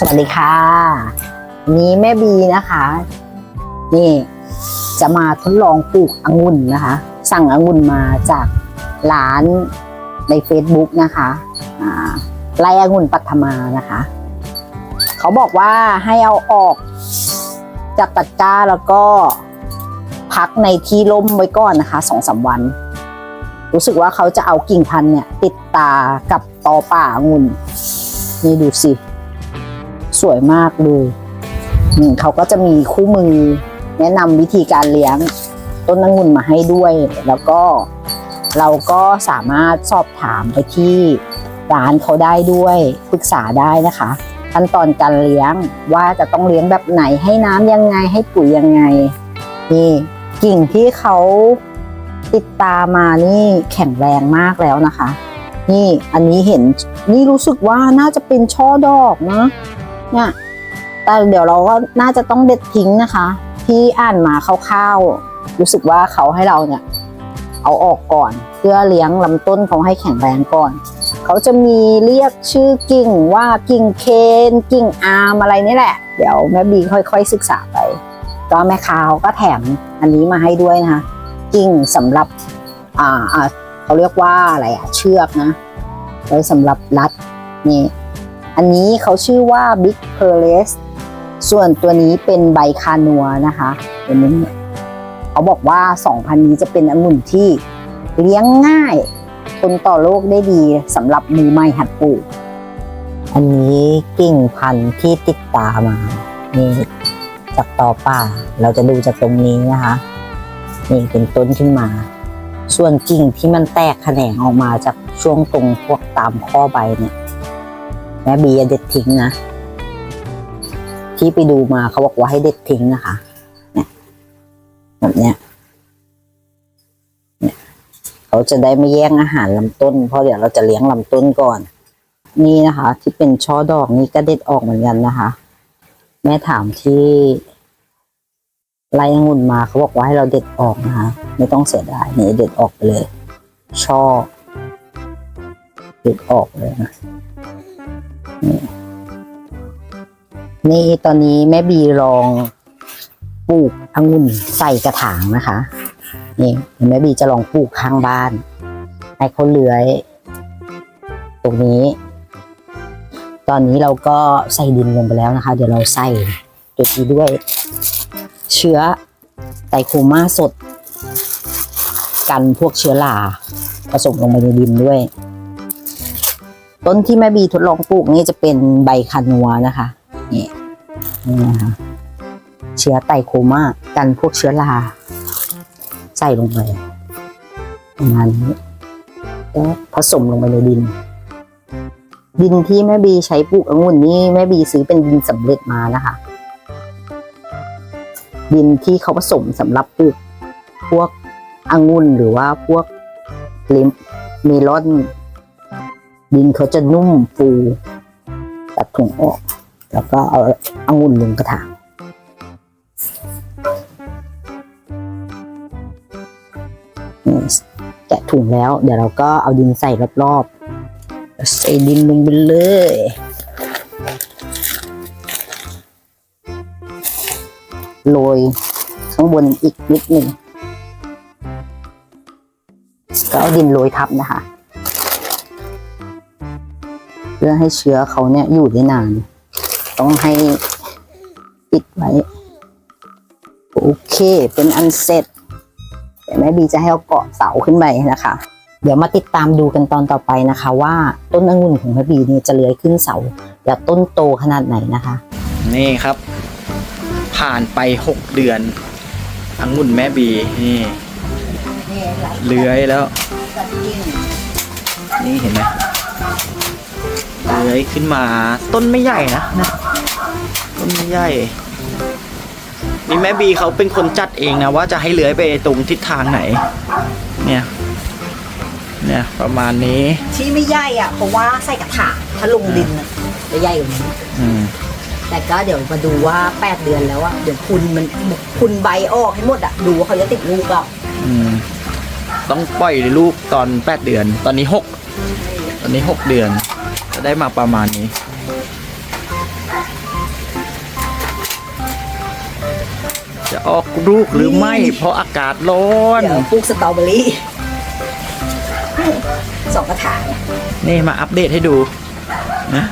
สวัสดีค่ะวันนี้แม่บีนะคะ นี่จะมาทดลองปลูกองุ่นนะคะ สั่งองุ่นมาจากร้านใน Facebook นะคะอ่าไร่องุ่นปัทมานะคะ เขาบอกว่าให้เอาออกจากตะกร้าแล้วก็พักในที่ร่มไว้ก่อนนะคะสองสามวัน รู้สึกว่าเขาจะเอากิ่งพันธุ์เนี่ย ติดตากับตอป่าองุ่นนี่ดูสิ สวยมากเลยเขาก็จะมีคู่มือ แนะนำวิธีการเลี้ยงต้นองุ่นมาให้ด้วย แล้วก็เราก็สามารถสอบถามไปที่ร้านเขาได้ด้วยปรึกษาได้นะคะ ขั้นตอนการเลี้ยงว่าจะต้องเลี้ยงแบบไหนให้น้ำยังไงให้ปุ๋ยยังไงนี่กิ่งที่เขาติดตามานี่แข็งแรงมากแล้วนะคะ นี่อันนี้เห็นนี่รู้สึกว่าน่าจะเป็นช่อดอกนะ เนี่ยแต่เดี๋ยวเราก็น่าจะต้องเด็ดทิ้งนะคะ ที่อ่านมาคร่าวๆรู้สึกว่าเขาให้เราเนี่ย เอาออกก่อน เพื่อเลี้ยงลำต้นเขาให้แข็งแรงก่อน เขาจะมีเรียกชื่อกิ่งว่ากิ่งเคนกิ่งอาร์มอะไรนี่แหละ เดี๋ยวแม่บีค่อย ๆ ศึกษาไป ก็แม่ค้าเขาก็แถมอันนี้มาให้ด้วยนะคะ กิ่งสำหรับอ่าเขาเรียกว่าอะไรอะเชือกนะไว้สำหรับรัดนี่ อันนี้เขาชื่อว่า Big p e r l e s ส่วนตัวนี้เป็นใบคานัวนะคะตัวนี้เขาบอกว่า 2,000 นี้จะเป็นองุ่นที่เลี้ยงง่ายทนต่อโรคได้ดีสำหรับมือใหม่หัดปลูก อันนี้กิ่งพันธุ์ที่ติดตามา นี่จากต่อป่า เราจะดูจากตรงนี้นะคะ นี่เป็นต้นขึ้นมา ส่วนกิ่งที่มันแตกแขนงออกมาจากช่วงตรงพวกตามข้อใบเนี่ย แม่บีจะเด็ดทิ้งนะ ที่ไปดูมาเขาบอกว่าให้เด็ดทิ้งนะคะ เนี่ยแบบเนี้ยเนี่ยเขาจะได้ไม่แย่งอาหารลำต้น เพราะเดี๋ยวเราจะเลี้ยงลำต้นก่อน นี่นะคะ ที่เป็นช่อดอกนี่ก็เด็ดออกเหมือนกันนะคะ แม่ถามที่ไล่องุ่นมาเขาบอกว่าให้เราเด็ดออกนะคะไม่ต้องเสียดายนี่เด็ดออกไปเลย ช่อ เด็ดออกเลยนะ นี่ตอนนี้แม่บีลองปลูกองุ่นใส่กระถางนะคะ นี่แม่บีจะลองปลูกข้างบ้าน ให้เขาเลื้อย ตรงนี้ ตอนนี้เราก็ใส่ดินลงไปแล้วนะคะ เดี๋ยวเราใส่ตัวนี้ด้วย เชื้อไตโคมาสด กันพวกเชื้อราผสมลงไปในดินด้วย ต้นที่แม่บีทดลองปลูกนี่จะเป็นใบคานัวนะคะนี่นี่นะคะเชื้อไตโคมากันพวกเชื้อราใส่ลงไปประมาณนี้แล้วผสมลงไปในดิน ดินที่แม่บีใช้ปลูกองุ่นนี่แม่บีซื้อเป็นดินสำเร็จมานะคะ ดินที่เขาผสมสำหรับปลูกพวกองุ่นหรือว่าพวกลิมเมลอน ดินเขาจะนุ่มฟูตัดถุงออก แล้วก็เอาองุ่นลงกระถางนี่แกะถุงแล้ว เดี๋ยวเราก็เอาดินใส่รอบๆใส่ดินลงไปเลยโรยข้างบนอีกนิดหนึ่งก็เอาดินโรยทับนะคะ เพื่อให้เชื้อเขาเนี่ยอยู่ได้นาน ต้องให้ปิดไว้ โอเค เป็นอันเสร็จเดี๋ยวแม่บีจะให้เอาเกาะเสาขึ้นไปนะคะ เดี๋ยวมาติดตามดูกันตอนต่อไปนะคะ ว่าต้นองุ่นของแม่บีเนี่ยจะเลื้อยขึ้นเสา และต้นโตขนาดไหนนะคะ นี่ครับ ผ่านไปหกเดือนองุ่นแม่บีนี่เลื้อยแล้ว นี่เห็นไหม เลื้อยขึ้นมาต้นไม่ใหญ่นะนะต้นไม่ใหญ่นี่แม่บีเขาเป็นคนจัดเองนะว่าจะให้เลื้อยไปตรงทิศทางไหน เนี่ย เนี่ยประมาณนี้ ที่ไม่ใหญ่อะเพราะว่าใส่กระถางถ้าลงดินอะจะใหญ่กว่านี้อืมแต่ก็เดี๋ยวมาดูว่า8เดือนแล้วอะเดี๋ยวคุณมันคุณใบออกให้หมดอะดูว่าเขาจะติดลูกเปล่าอืมต้องปล่อยลูกตอนแปดเดือน ตอนนี้หกตอนนี้หกเดือน จะได้มาประมาณนี้จะออกลูกหรือไม่ เพราะอากาศร้อนเดี๋ยวปลูกสตรอเบอรี่สองกระถางนี่มาอัปเดตให้ดูนะ